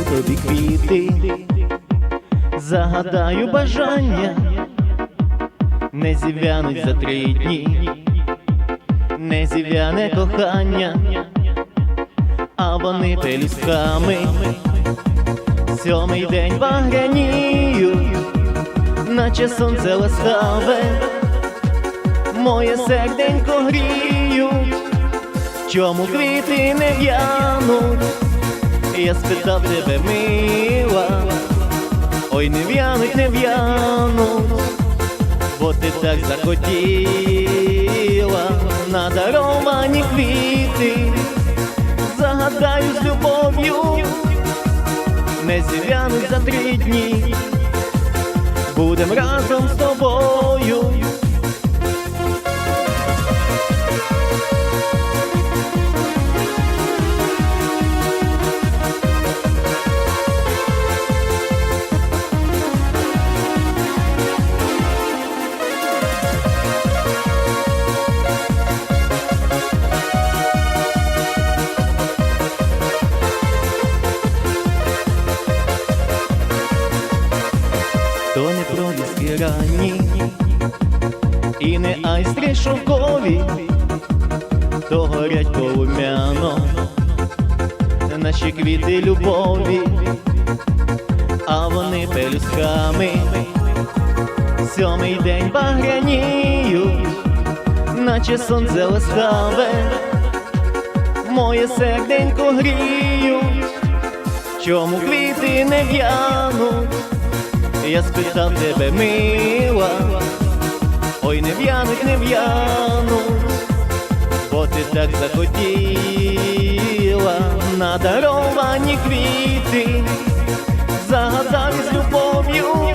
тобі квіти, загадаю бажання, не зів'януть за три дні, не зів'яне кохання, а вони пелюстками. Сьомий день багряніють, наче сонце ласкаве, моє серденько гріють, чому квіти не в'януть? Я спитав тебе, мила, ой, не в'януть, не в'януть, бо ти так захотіла на даровані квіти, загадаю з любов'ю, не зів'януть за три дні, будем разом з тобою. І не айстри шовкові, то горять полум'яно, наші квіти любові, а вони пелюсками, сьомий день багряніють, наче сонце ласкаве, моє серденько гріють, чому квіти не в'януть. Я спитав тебе, мила, ой, не в'януть, не в'януть, бо ти так захотіла. На даровані квіти, загадав з любов'ю,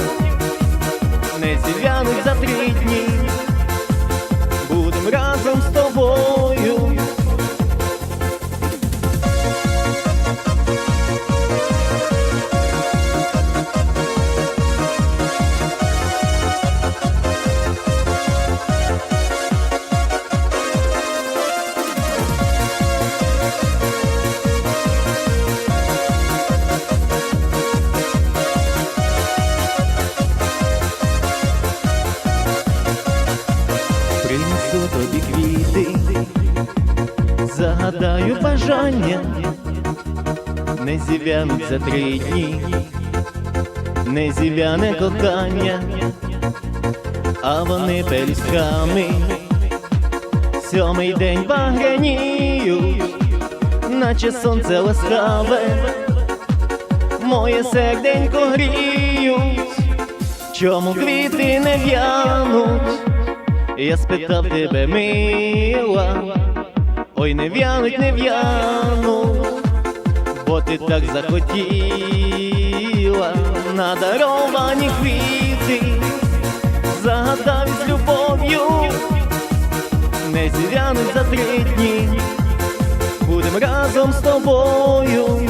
принесу тобі квіти, загадаю бажання, не зів'януть за три дні, не зів'яне кохання, а вони пелюсками, сьомий день багряніють, наче сонце ласкаве, моє серденько гріють, чому квіти не в'януть. Я спитав тебе, мила, ой, не в'януть, не в'януть, бо ти так захотіла на даровані квіти, загадав із любов'ю, не зів'януть за три дні, будем разом з тобою.